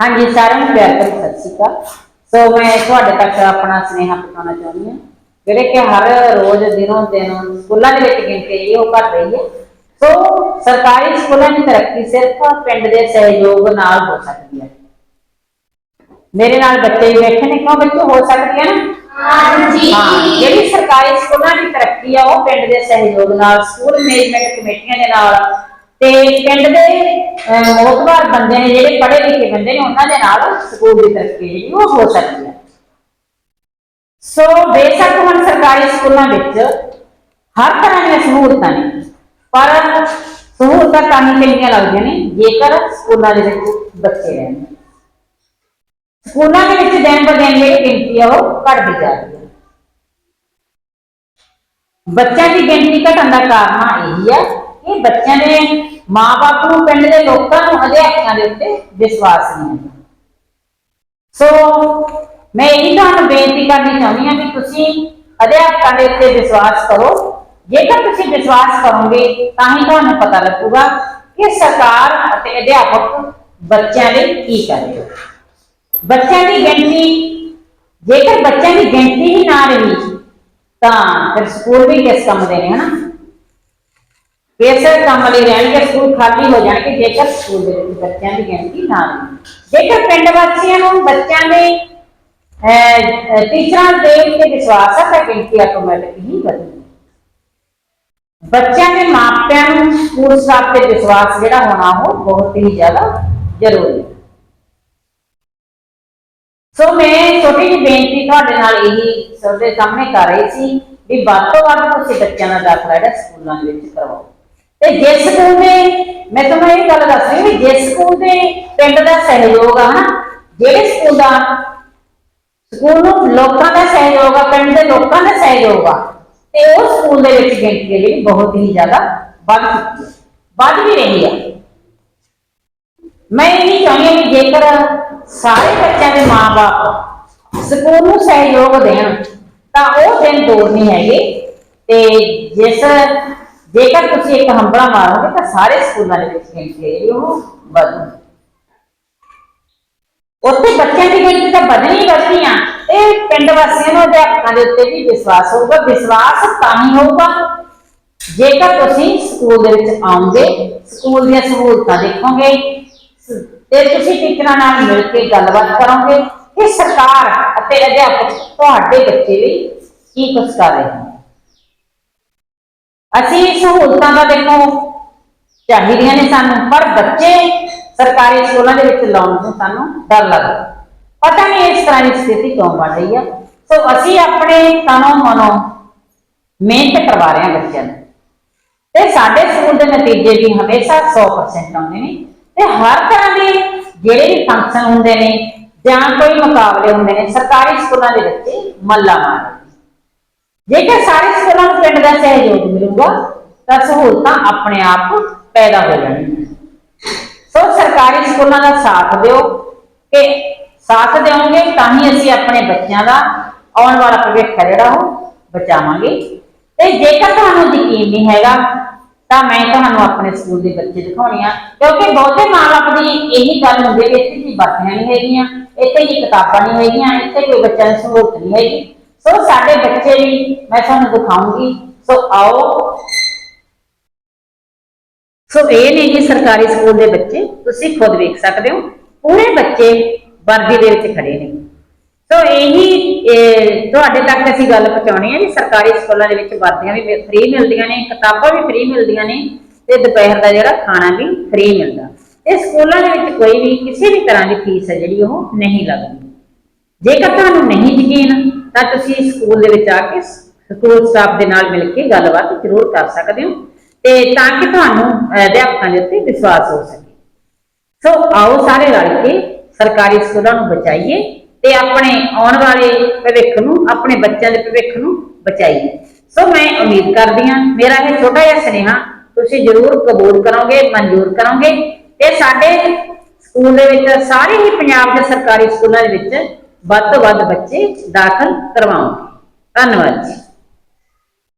ਹਾਂਜੀ ਸਾਰਿਆਂ ਨੂੰ ਪਿਆਰ ਭਰੀ ਸਤਿ ਸ਼੍ਰੀ ਅਕਾਲ। ਸੋ ਮੈਂ ਤੁਹਾਡੇ ਤੱਕ ਆਪਣਾ ਸੁਨੇਹਾ ਪਹੁੰਚਾਉਣਾ ਚਾਹੁੰਦੀ ਹਾਂ। ਜਿਹੜੇ ਕਿ ਹਰ ਰੋਜ਼ ਦਿਨੋਂ ਦਿਨ ਸਕੂਲਾਂ ਦੇ ਵਿੱਚ ਗਿਣਤੀ ਜਿਹੜੀ ਉਹ ਘਟ ਰਹੀ ਹੈ। ਸੋ ਸਰਕਾਰੀ ਸਕੂਲਾਂ ਦੀ ਤਰੱਕੀ ਸਿਰਫ ਪਿੰਡ ਦੇ ਸਹਿਯੋਗ ਨਾਲ ਹੋ ਸਕਦੀ ਹੈ। ਮੇਰੇ ਨਾਲ ਬੱਚੇ ਵੀ ਬੈਠੇ ਨੇ। ਕਿਉਂ ਬੱਚੇ ਹੋ ਸਕਦੀ ਹੈ ਨਾ? ਹਾਂਜੀ। ਹਾਂ ਜਿਹੜੀ ਸਰਕਾਰੀ ਸਕੂਲਾਂ ਦੀ ਤਰੱਕੀ ਆ ਉਹ ਪਿੰਡ ਦੇ ਸਹਿਯੋਗ ਨਾਲ ਸਕੂਲ ਮੈਨੇਜਮੈਂਟ ਕਮੇਟੀਆਂ ਦੇ ਨਾਲ ਤੇ ਪਿੰਡ ਦੇ ਅਹ, ਮੋਹਤਵਾਰ ਬੰਦੇ ਨੇ ਜਿਹੜੇ ਪੜ੍ਹੇ ਲਿਖੇ ਬੰਦੇ ਨੇ ਉਹਨਾਂ ਦੇ ਨਾਲ ਸਕੂਲ ਦੀ ਤਰੱਕੀ ਜਿਹੜੀ ਉਹ ਹੋ ਸਕਦੀ ਹੈ ਸੋ ਬੇਸ਼ੱਕ ਹੁਣ ਸਰਕਾਰੀ ਸਕੂਲਾਂ ਵਿੱਚ ਹਰ ਤਰ੍ਹਾਂ ਦੀਆਂ ਸਹੂਲਤਾਂ ਨੇ ਪਰ ਸਹੂਲਤਾਂ ਤਾਂ ਹੀ ਚੰਗੀਆਂ ਲੱਗਦੀਆਂ ਨੇ ਜੇਕਰ ਸਕੂਲਾਂ ਦੇ ਵਿੱਚ ਬੱਚੇ ਰਹਿਣ ਸਕੂਲਾਂ ਦੇ ਵਿੱਚ ਦਿਨ ਬ ਦਿਨ ਜਿਹੜੀ ਗਿਣਤੀ ਆ ਉਹ ਘਟਦੀ ਜਾ ਰਹੀ ਹੈ ਬੱਚਿਆਂ ਦੀ ਗਿਣਤੀ ਘਟਣ ਦਾ ਕਾਰਨ ਇਹੀ ਆ ਕਿ ਬੱਚਿਆਂ ਦੇ ਮਾਪੇ ਨੂੰ ਪਿੰਡ ਦੇ ਲੋਕਾਂ ਨੂੰ ਅਧਿਆਪਕਾਂ ਦੇ ਉੱਤੇ ਵਿਸ਼ਵਾਸ ਨਹੀਂ ਹੈ। ਸੋ ਮੈਂ ਇਹੀ ਤੁਹਾਨੂੰ ਬੇਨਤੀ ਕਰਨੀ ਚਾਹੁੰਦੀ ਹਾਂ ਕਿ ਤੁਸੀਂ ਅਧਿਆਪਕਾਂ ਦੇ ਉੱਤੇ ਵਿਸ਼ਵਾਸ ਕਰੋ। ਜੇਕਰ ਤੁਸੀਂ ਵਿਸ਼ਵਾਸ ਕਰੋਗੇ, ਤਾਂ ਹੀ ਤੁਹਾਨੂੰ ਪਤਾ ਲੱਗੂਗਾ ਕਿ ਸਰਕਾਰ ਅਤੇ ਅਧਿਆਪਕ ਬੱਚਿਆਂ ਲਈ ਕੀ ਕਰ ਰਹੇ ਹੋ ਬੱਚਿਆਂ ਦੀ ਗਿਣਤੀ, ਜੇਕਰ ਬੱਚਿਆਂ ਦੀ ਗਿਣਤੀ ਹੀ ਨਾ ਰਹੀ, ਤਾਂ ਫਿਰ ਸਕੂਲ ਵੀ ਕਿਸ ਕੰਮ ਦੇ ਨੇ, ਹਨਾ? ਕਿਸ ਕੰਮ ਲਈ ਰਹਿਣਗੇ ਸਕੂਲ ਖਾਲੀ ਹੋ ਜਾਣਗੇ, ਜੇਕਰ ਸਕੂਲ ਦੇ ਵਿੱਚ ਬੱਚਿਆਂ ਦੀ ਗਿਣਤੀ ਨਾ ਰਹੀ ਜੇਕਰ ਪਿੰਡ ਵਾਸੀਆਂ ਨੂੰ ਬੱਚਿਆਂ ਦੇ ਟੀਚਰਾਂ ਦੇ ਉੱਤੇ ਵਿਸ਼ਵਾਸ ਹੈ ਤਾਂ ਗਿਣਤੀ ਆਟੋਮੈਟਿਕ ਹੀ ਵਧੇਗੀ। ਬੱਚਿਆਂ ਦੇ ਮਾਪਿਆਂ ਨੂੰ ਸਕੂਲ ਸਟਾਫ ਤੇ ਵਿਸ਼ਵਾਸ ਜਿਹੜਾ ਹੋਣਾ, ਉਹ ਬਹੁਤ ਹੀ ਜ਼ਿਆਦਾ ਜ਼ਰੂਰੀ ਹੈ। ਸੋ ਮੈਂ ਛੋਟੀ ਜਿਹੀ ਬੇਨਤੀ ਤੁਹਾਡੇ ਨਾਲ ਇਹੀ ਸਭ ਦੇ ਸਾਹਮਣੇ ਕਰ ਰਹੀ ਸੀ ਵੀ ਵੱਧ ਤੋਂ ਵੱਧ ਤੁਸੀਂ ਬੱਚਿਆਂ ਦਾ ਦਾਖਲਾ ਜਿਹੜਾ ਸਕੂਲਾਂ ਦੇ ਵਿੱਚ ਕਰਵਾਓ। ਤੇ ਜਿਸ ਸਕੂਲ ਦੇ, ਮੈਂ ਤੁਹਾਨੂੰ ਇਹ ਗੱਲ ਦੱਸ ਰਹੀ ਵੀ ਜਿਸ ਸਕੂਲ ਦੇ ਪਿੰਡ ਦਾ ਸਹਿਯੋਗ ਆ ਨਾ ਜਿਹੜੇ ਸਕੂਲ ਦਾ, ਸਕੂਲ ਨੂੰ ਲੋਕਾਂ ਦਾ ਸਹਿਯੋਗ ਆ, ਪਿੰਡ ਦੇ ਲੋਕਾਂ ਦਾ ਸਹਿਯੋਗ ਆ, ਤੇ ਉਹ ਸਕੂਲ ਦੇ ਵਿੱਚ ਗਿਣਤੀ ਹੈ ਜਿਹੜੀ ਬਹੁਤ ਹੀ ਜ਼ਿਆਦਾ ਵੱਧ ਚੁੱਕੀ ਵੱਧ ਵੀ ਰਹੀ ਆ। ਮੈਂ ਇਹ ਨਹੀਂ ਚਾਹੁੰਦੀ ਹਾਂ ਕਿ ਜੇਕਰ ਸਾਰੇ ਬੱਚਿਆਂ ਦੇ ਮਾਪੇ ਸਕੂਲ ਨੂੰ ਸਹਿਯੋਗ ਦੇਣ, ਤਾਂ ਉਹ ਦਿਨ ਦੂਰ ਨਹੀਂ ਹੈਗੇ, ਤੇ ਜਿਸ ਜੇਕਰ ਤੁਸੀਂ ਇੱਕ ਹੰਬੜਾ ਮਾਰੋਗੇ ਤਾਂ ਸਾਰੇ ਸਕੂਲਾਂ ਦੇ ਵਿੱਚ ਗਿਣਤੀ ਹੈ ਜਿਹੜੀ ਉਹ ਵਧੂ। ਉੱਥੇ ਬੱਚਿਆਂ ਦੀ ਗਿਣਤੀ ਤਾਂ ਵਧਣੀ ਵਧਣੀ ਆ। ਇਹ ਪਿੰਡ ਵਾਸੀਆਂ ਨੂੰ ਅਧਿਆਪਕਾਂ ਦੇ ਉੱਤੇ ਵੀ ਵਿਸ਼ਵਾਸ ਹੋਊਗਾ, ਵਿਸ਼ਵਾਸ ਤਾਂ ਹੀ ਹੋਊਗਾ। ਜੇਕਰ ਤੁਸੀਂ ਸਕੂਲ ਦੇ ਵਿੱਚ ਆਉਂਗੇ, ਸਕੂਲ ਦੀਆਂ ਸਹੂਲਤਾਂ ਦੇਖੋਗੇ, ਤੇ ਤੁਸੀਂ ਟੀਚਰਾਂ ਨਾਲ ਮਿਲ ਕੇ ਗੱਲਬਾਤ ਕਰੋਗੇ ਕਿ ਸਰਕਾਰ ਅਤੇ ਅਧਿਆਪਕ ਤੁਹਾਡੇ ਬੱਚੇ ਲਈ ਕੀ ਕੁਝ ਕਰ ਰਹੇ ਹਨ? ਅਸੀਂ ਸਹੂਲਤਾਂ ਦਾ ਦੇਖੋ ਚਾਹੀਦੀਆਂ ਨੇ ਸਾਨੂੰ, ਪਰ ਬੱਚੇ ਸਰਕਾਰੀ ਸਕੂਲਾਂ ਦੇ ਵਿੱਚ ਲਾਉਣ ਤੋਂ ਸਾਨੂੰ ਡਰ ਲੱਗਦਾ। ਪਤਾ ਨਹੀਂ ਇਸ ਤਰ੍ਹਾਂ ਦੀ ਸਥਿਤੀ ਕਿਉਂ ਬਣ ਰਹੀ ਹੈ ਸੋ ਅਸੀਂ ਆਪਣੇ ਤਨੋਂ ਮਨੋਂ ਮਿਹਨਤ ਕਰਵਾ ਰਹੇ ਹਾਂ ਬੱਚਿਆਂ ਨੂੰ। ਤੇ ਸਾਡੇ ਸਕੂਲ ਦੇ ਨਤੀਜੇ ਵੀ ਹਮੇਸ਼ਾ 100% ਆਉਂਦੇ ਨੇ। ਤੇ ਹਰ ਤਰ੍ਹਾਂ ਦੇ ਜਿਹੜੇ ਵੀ ਫੰਕਸ਼ਨ ਹੁੰਦੇ ਨੇ ਜਾਂ ਕੋਈ ਮੁਕਾਬਲੇ ਹੁੰਦੇ ਨੇ, ਸਰਕਾਰੀ ਸਕੂਲਾਂ ਦੇ ਵਿੱਚ ਮੱਲਾ ਮਾਰਦੇ ਜੇਕਰ ਸਾਰੇ ਸਕੂਲਾਂ ਨੂੰ ਪਿੰਡ ਦਾ ਸਹਿਯੋਗ ਮਿਲੂਗਾ, ਤਾਂ ਸਹੂਲਤਾਂ ਆਪਣੇ ਆਪ ਪੈਦਾ ਹੋ ਜਾਣਗੀਆਂ। ਸੋ ਸਰਕਾਰੀ ਸਕੂਲਾਂ ਦਾ ਸਾਥ ਦਿਓ। ਕਿ ਸਾਥ ਦਿਓਗੇ, ਤਾਂ ਹੀ ਅਸੀਂ ਆਪਣੇ ਬੱਚਿਆਂ ਦਾ ਆਉਣ ਵਾਲਾ ਭਵਿੱਖ ਜਿਹੜਾ ਉਹ ਬਚਾਵਾਂਗੇ। ਤੇ ਜੇਕਰ ਤੁਹਾਨੂੰ ਯਕੀਨ ਨਹੀਂ ਹੈਗਾ, ਤਾਂ ਮੈਂ ਤੁਹਾਨੂੰ ਆਪਣੇ ਸਕੂਲ ਦੇ ਬੱਚੇ ਦਿਖਾਉਣੇ ਆ। ਕਿਉਂਕਿ ਬਹੁਤੇ ਮਾਪੇ ਦੀ ਇਹੀ ਗੱਲ ਹੁੰਦੀ ਹੈ ਕਿ ਇੱਥੇ ਦੀ ਬਾਤੀਆਂ ਨਹੀਂ ਹੈਗੀਆਂ, ਇੱਥੇ ਦੀ ਕਿਤਾਬਾਂ ਨਹੀਂ ਹੈਗੀਆਂ, ਇੱਥੇ ਕੋਈ ਬੱਚਿਆਂ ਦੀ ਸਹੂਲਤ ਨਹੀਂ ਹੈਗੀ। ਸੋ ਸਾਡੇ ਬੱਚੇ ਵੀ ਮੈਂ ਤੁਹਾਨੂੰ ਦਿਖਾਉਂਗੀ। ਸੋ ਆਓ। ਸੋ ਇਹ ਨੇ ਜੀ ਸਰਕਾਰੀ ਸਕੂਲ ਦੇ ਬੱਚੇ, ਤੁਸੀਂ ਖੁਦ ਵੇਖ ਸਕਦੇ ਹੋ। ਪੂਰੇ ਬੱਚੇ ਵਰਦੀ ਦੇ ਵਿੱਚ ਖੜੇ ਨੇ। ਸੋ ਇਹੀ ਤੁਹਾਡੇ ਤੱਕ ਅਸੀਂ ਗੱਲ ਪਹੁੰਚਾਉਣੀ ਹੈ ਵੀ ਸਰਕਾਰੀ ਸਕੂਲਾਂ ਦੇ ਵਿੱਚ ਵਰਦੀਆਂ ਵੀ ਫ੍ਰੀ ਮਿਲਦੀਆਂ ਨੇ, ਕਿਤਾਬਾਂ ਵੀ ਫ੍ਰੀ ਮਿਲਦੀਆਂ ਨੇ ਤੇ ਦੁਪਹਿਰ ਦਾ ਜਿਹੜਾ ਖਾਣਾ ਵੀ ਫ੍ਰੀ ਮਿਲਦਾ। ਇਹ ਸਕੂਲਾਂ ਦੇ ਵਿੱਚ ਕੋਈ ਵੀ ਕਿਸੇ ਵੀ ਤਰ੍ਹਾਂ ਦੀ ਫੀਸ ਹੈ ਜਿਹੜੀ ਉਹ ਨਹੀਂ ਲੱਗਦੀ। ਜੇਕਰ ਤੁਹਾਨੂੰ ਨਹੀਂ ਯਕੀਨ ਤਾਂ ਤੁਸੀਂ ਸਕੂਲ ਦੇ ਵਿੱਚ ਆ ਕੇ ਸਕੂਲ ਸਟਾਫ ਦੇ ਨਾਲ ਮਿਲ ਕੇ ਗੱਲਬਾਤ ਜ਼ਰੂਰ ਕਰ ਸਕਦੇ ਹੋ ਤੇ ਤਾਂ ਕਿ ਤੁਹਾਨੂੰ ਅਧਿਆਪਕਾਂ ਦੇ ਉੱਤੇ ਵਿਸ਼ਵਾਸ ਹੋ ਸਕੇ। ਸੋ ਆਓ ਸਾਰੇ ਰਲ ਕੇ ਸਰਕਾਰੀ ਸਕੂਲਾਂ ਨੂੰ ਬਚਾਈਏ ਤੇ ਆਪਣੇ ਆਉਣ ਵਾਲੇ ਭਵਿੱਖ ਨੂੰ, ਆਪਣੇ ਬੱਚਿਆਂ ਦੇ ਭਵਿੱਖ ਨੂੰ ਬਚਾਈਏ। ਸੋ ਮੈਂ ਉਮੀਦ ਕਰਦੀ ਹਾਂ, ਮੇਰਾ ਇਹ ਛੋਟਾ ਜਿਹਾ ਸੁਨੇਹਾ ਤੁਸੀਂ ਜ਼ਰੂਰ ਕਬੂਲ ਕਰੋਗੇ, ਮਨਜ਼ੂਰ ਕਰੋਗੇ ਤੇ ਸਾਡੇ ਸਕੂਲ ਦੇ ਵਿੱਚ ਸਾਰੇ ਹੀ ਪੰਜਾਬ ਦੇ ਸਰਕਾਰੀ ਸਕੂਲਾਂ ਦੇ ਵਿੱਚ ਵੱਧ ਤੋਂ ਵੱਧ ਬੱਚੇ ਦਾਖਲ ਕਰਵਾਓਗੇ ਧੰਨਵਾਦ ਜੀ।